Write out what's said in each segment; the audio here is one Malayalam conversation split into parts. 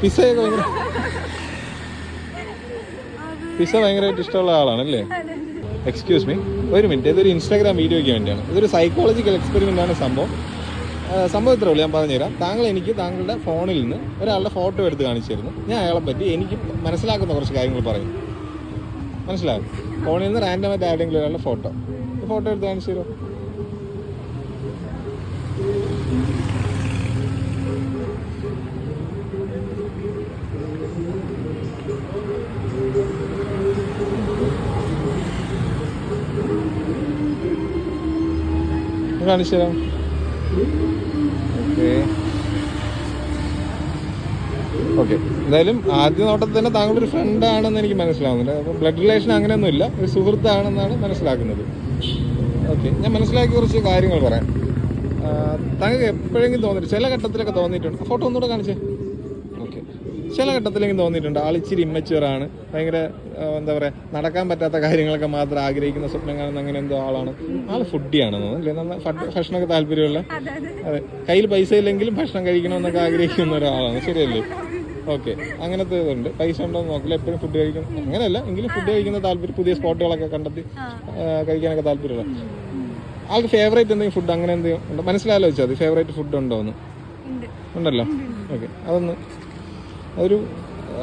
പിസയൊക്കെ പിസ ഭയങ്കരമായിട്ട് ഇഷ്ടമുള്ള ആളാണല്ലേ? എക്സ്ക്യൂസ് മീ ഒരു മിനിറ്റ് ഇതൊരു ഇൻസ്റ്റാഗ്രാം വീഡിയോയ്ക്ക് വേണ്ടിയാണ്. ഇതൊരു സൈക്കോളജിക്കൽ എക്സ്പെരിമെന്റ് ആണ് സംഭവം. സംഭവം ഇത്രേ ഉള്ളൂ. ഞാൻ പറഞ്ഞുതരാം. താങ്കൾ എനിക്ക് താങ്കളുടെ ഫോണിൽ നിന്ന് ഒരാളുടെ ഫോട്ടോ എടുത്ത് കാണിച്ചിരുന്നു. ഞാൻ അയാളെ പറ്റി എനിക്ക് മനസ്സിലാക്കുന്ന കുറച്ച് കാര്യങ്ങൾ പറയും. മനസ്സിലാകും ഫോണിൽ നിന്ന് റാൻഡമായിട്ട് ആരെങ്കിലും ഒരാളുടെ ഫോട്ടോ ഫോട്ടോ എടുത്ത് കാണിച്ചു തരുമോ? കാണിച്ചു തരാം. ഓക്കെ. ഓക്കെ. എന്തായാലും ആദ്യ നോട്ടത്തിൽ തന്നെ താങ്കളൊരു ഫ്രണ്ടാണെന്ന് എനിക്ക് മനസ്സിലാവുന്നുണ്ട് അപ്പോൾ ബ്ലഡ് റിലേഷൻ അങ്ങനെയൊന്നുമില്ല. ഒരു സുഹൃത്താണെന്നാണ് മനസ്സിലാക്കുന്നത്. ഓക്കെ. ഞാൻ മനസ്സിലാക്കിയ കുറച്ച് കാര്യങ്ങൾ പറയാം. താങ്കൾക്ക് എപ്പോഴെങ്കിലും തോന്നിയിട്ട് ചില ഘട്ടത്തിലൊക്കെ തോന്നിയിട്ടുണ്ട്. ഫോട്ടോ ഒന്നുകൂടെ കാണിച്ചേ. ചില ഘട്ടത്തിലെങ്കിലും തോന്നിയിട്ടുണ്ട്. ആളിച്ചിരി ഇമ്മച്ചുവറാണ് ഭയങ്കര എന്താ പറയുക നടക്കാൻ പറ്റാത്ത കാര്യങ്ങളൊക്കെ മാത്രം ആഗ്രഹിക്കുന്ന സ്വപ്നം കാണുന്ന അങ്ങനെ എന്തോ ആളാണ്. ആൾ ഫുഡിയാണെന്ന് തോന്നുന്നു അല്ലേ? നന്നായി ഫഡ് ഭക്ഷണമൊക്കെ താല്പര്യമുള്ള? അതെ. കയ്യിൽ പൈസ ഇല്ലെങ്കിലും ഭക്ഷണം കഴിക്കണമെന്നൊക്കെ ആഗ്രഹിക്കുന്ന ഒരാളാണ്. ശരിയല്ലേ? ഓക്കെ. അങ്ങനത്തെ ഇതുണ്ട്. പൈസ ഉണ്ടോ എന്ന് നോക്കില്ല. എപ്പോഴും ഫുഡ് കഴിക്കും. അങ്ങനെയല്ല. എങ്കിലും ഫുഡ് കഴിക്കുന്ന താല്പര്യം പുതിയ സ്പോട്ടുകളൊക്കെ കണ്ടെത്തി കഴിക്കാനൊക്കെ താല്പര്യമുള്ള. ആൾക്ക് ഫേവറേറ്റ് എന്തെങ്കിലും ഫുഡ് അങ്ങനെ എന്തെങ്കിലും ഉണ്ടോ? മനസ്സിലായാലോ ചോദിച്ചാൽ മതി. ഫേവറേറ്റ് ഫുഡ് ഉണ്ടോ. എന്ന് ഉണ്ടല്ലോ ഓക്കെ. അതൊന്ന് ഒരു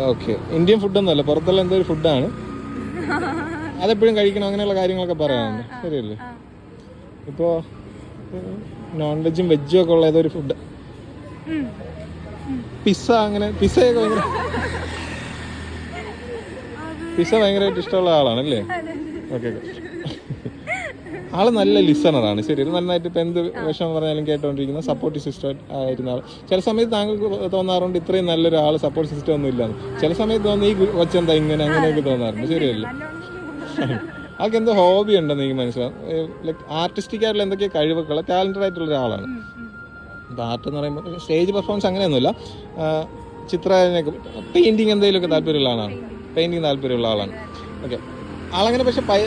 ഓക്കെ ഇന്ത്യൻ ഫുഡൊന്നുമല്ല പുറത്തുള്ള എന്തോ ഒരു ഫുഡാണ് അതെപ്പോഴും കഴിക്കണം അങ്ങനെയുള്ള കാര്യങ്ങളൊക്കെ പറയാനുണ്ട് ശരിയല്ലേ? ഇപ്പോൾ നോൺ വെജും വെജും ഒക്കെ ഉള്ള ഏതൊരു ഫുഡ് പിസ്സ അങ്ങനെ പിസ്സയൊക്കെ ഭയങ്കര പിസ്സ ഭയങ്കരമായിട്ട് ഇഷ്ടമുള്ള ആളാണല്ലേ? ഓക്കെ ഓക്കെ ആൾ നല്ല ലിസണറാണ്. ശരി നന്നായിട്ട് ഇപ്പം എന്ത് വിഷമം പറഞ്ഞാലും കേട്ടോണ്ടിരിക്കുന്ന സപ്പോർട്ട് സിസ്റ്റം ആയിരുന്ന ആൾ ചില സമയത്ത് താങ്കൾക്ക് തോന്നാറുണ്ട് ഇത്രയും നല്ലൊരു ആൾ സപ്പോർട്ട് സിസ്റ്റം ഒന്നും ഇല്ലാന്ന്. ചില സമയത്ത് തോന്നി ഈ കൊച്ചെന്താ ഇങ്ങനെ അങ്ങനെയൊക്കെ തോന്നാറുണ്ട്. ശരിയല്ല? ആൾക്ക് എന്തോ ഹോബി ഉണ്ടെന്ന് എനിക്ക് മനസ്സിലാവും ലൈക്ക് ആർട്ടിസ്റ്റിക് ആയിട്ടുള്ള എന്തൊക്കെയോ കഴിവൊക്കെയുള്ള ടാലന്റഡ് ആയിട്ടുള്ള ഒരാളാണ്. അപ്പോൾ ആർട്ട് എന്ന് പറയുമ്പോൾ സ്റ്റേജ് പെർഫോമൻസ് അങ്ങനെയൊന്നുമില്ല. ചിത്രരചനയൊക്കെ പെയിന്റിങ് എന്തെങ്കിലുമൊക്കെ താല്പര്യമുള്ള ആളാണ്. പെയിന്റിങ് താല്പര്യമുള്ള ആളാണ്. ഓക്കെ ആളങ്ങനെ പക്ഷെ പൈ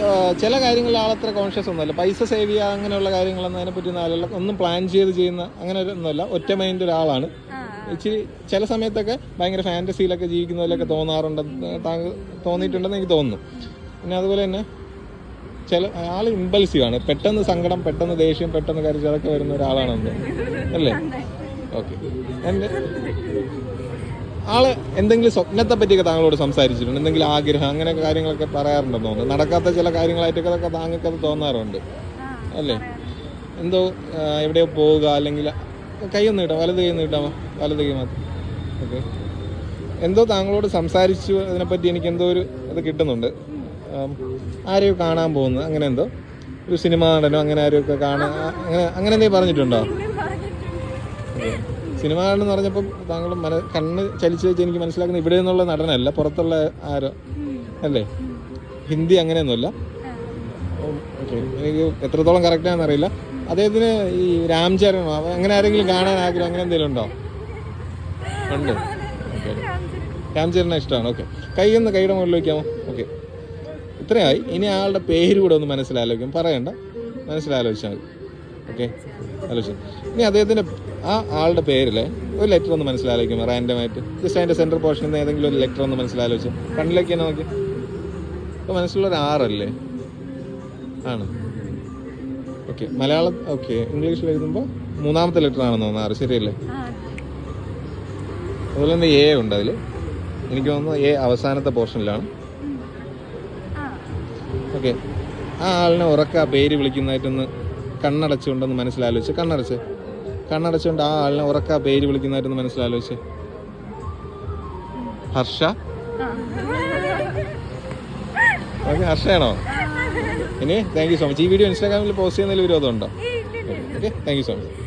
ചില കാര്യങ്ങളിൽ ആളത്ര കോൺഷ്യസ് ഒന്നുമല്ല. പൈസ സേവ് ചെയ്യുക അങ്ങനെയുള്ള കാര്യങ്ങളൊന്നും അതിനെപ്പറ്റി ഒന്നും ആളല്ല. ഒന്നും പ്ലാൻ ചെയ്ത് ചെയ്യുന്ന അങ്ങനെ ഒന്നുമല്ല. ഒറ്റ മൈൻഡ് ഒരാളാണ്. ഇച്ചിരി ചില സമയത്തൊക്കെ ഭയങ്കര ഫാന്റസിയിലൊക്കെ ജീവിക്കുന്നതിലൊക്കെ തോന്നാറുണ്ട് താങ്കൾ തോന്നിയിട്ടുണ്ടെന്ന് എനിക്ക് തോന്നുന്നു. പിന്നെ അതുപോലെ തന്നെ ചില ആൾ ഇമ്പൾസീവ് ആണ്. പെട്ടെന്ന് സങ്കടം പെട്ടെന്ന് ദേഷ്യം പെട്ടെന്ന് കരച്ചിലൊക്കെ വരുന്ന ഒരാളാണെന്ന് അല്ലേ? ഓക്കെ എന്റെ ആൾ എന്തെങ്കിലും സ്വപ്നത്തെ പറ്റിയൊക്കെ താങ്കളോട് സംസാരിച്ചിട്ടുണ്ട്. എന്തെങ്കിലും ആഗ്രഹം അങ്ങനെ കാര്യങ്ങളൊക്കെ പറയാറുണ്ടെന്ന് തോന്നുന്നു. നടക്കാത്ത ചില കാര്യങ്ങളായിട്ടൊക്കെ അതൊക്കെ താങ്കൾക്ക് അത് തോന്നാറുണ്ട്. അല്ലേ? എന്തോ എവിടെയോ പോവുക അല്ലെങ്കിൽ കൈ ഒന്ന് കിട്ടാം വലത് കൈ നീട്ടാമോ കിട്ടാമോ വലത് കൈ മാത്രം. ഓക്കെ. എന്തോ താങ്കളോട് സംസാരിച്ചു അതിനെപ്പറ്റി എനിക്ക് എന്തോ ഒരു അത് കിട്ടുന്നുണ്ട്. ആരെയോ കാണാൻ പോകുന്നത് അങ്ങനെ എന്തോ? ഒരു സിനിമ നടനോ അങ്ങനെ ആരെയൊക്കെ കാണാൻ അങ്ങനെ അങ്ങനെ എന്തെങ്കിലും പറഞ്ഞിട്ടുണ്ടോ. ഓക്കേ. സിനിമ എന്ന് പറഞ്ഞപ്പോൾ താങ്കൾ മന കണ്ണ് ചലിച്ച് വെച്ച് എനിക്ക് മനസ്സിലാക്കുന്ന ഇവിടെ നിന്നുള്ള നടനല്ല പുറത്തുള്ള ആരോ അല്ലേ? ഹിന്ദി അങ്ങനെയൊന്നുമല്ല. എനിക്ക് എത്രത്തോളം കറക്റ്റ് ആണെന്ന് അറിയില്ല. അദ്ദേഹത്തിന് ഈ രാംചരണോ അങ്ങനെ ആരെങ്കിലും കാണാൻ ആഗ്രഹം അങ്ങനെ എന്തെങ്കിലും ഉണ്ടോ? ഉണ്ട്. ഓക്കെ രാംചരനെ ഇഷ്ടമാണ്. ഓക്കെ കൈ ഒന്ന് കൈയുടെ മുകളിൽ വയ്ക്കാമോ? ഓക്കെ ഇത്രയായി ഇനി ആളുടെ പേര് കൂടെ ഒന്ന് മനസ്സിലാലോചിക്കും. പറയണ്ട. മനസ്സിലാലോചിച്ചാൽ മതി. ഓക്കെ ആലോചിച്ചു ഇനി അദ്ദേഹത്തിന്റെ ആ ആളുടെ പേരിൽ ഒരു ലെറ്റർ ഒന്ന് മനസ്സിലാലോചിക്കും റാൻഡമായിട്ട് ജസ്റ്റ് അതിന്റെ സെന്റർ പോർഷനിൽ നിന്ന് ഏതെങ്കിലും ഒരു ലെറ്റർ ഒന്ന് മനസ്സിലാലോചിച്ച്. കണ്ണിലേക്ക് തന്നെ നോക്കി. ഇപ്പോൾ മനസ്സിലുള്ളൊരു ആറല്ലേ ആണ്. ഓക്കെ മലയാളം ഓക്കെ ഇംഗ്ലീഷിൽ എഴുതുമ്പോൾ മൂന്നാമത്തെ ലെറ്റർ ആണെന്ന് തോന്നുന്നു ആറ് ശരിയല്ലേ? അതുപോലെ തന്നെ എ ഉണ്ട് അതിൽ എനിക്ക് തോന്നുന്നു എ അവസാനത്തെ പോർഷനിലാണ് ഓക്കെ ആ. ആളിനെ ഉറക്ക പേര് വിളിക്കുന്നതായിട്ടൊന്ന് കണ്ണടച്ചുകൊണ്ടൊന്ന് മനസ്സിലാലോചിച്ച്. കണ്ണടച്ച്. കണ്ണടച്ചുകൊണ്ട് ആ ആളിനെ ഉറക്ക പേര് വിളിക്കുന്നതായിരുന്നു മനസ്സിലാലോചിച്ച്. ഹർഷ? ഓക്കെ ഹർഷയാണോ? ഇനി താങ്ക് യു സോ മച്ച് ഈ വീഡിയോ ഇൻസ്റ്റാഗ്രാമിൽ പോസ്റ്റ് ചെയ്യുന്നതിൽ വിരോധമുണ്ടോ? Okay thank you so much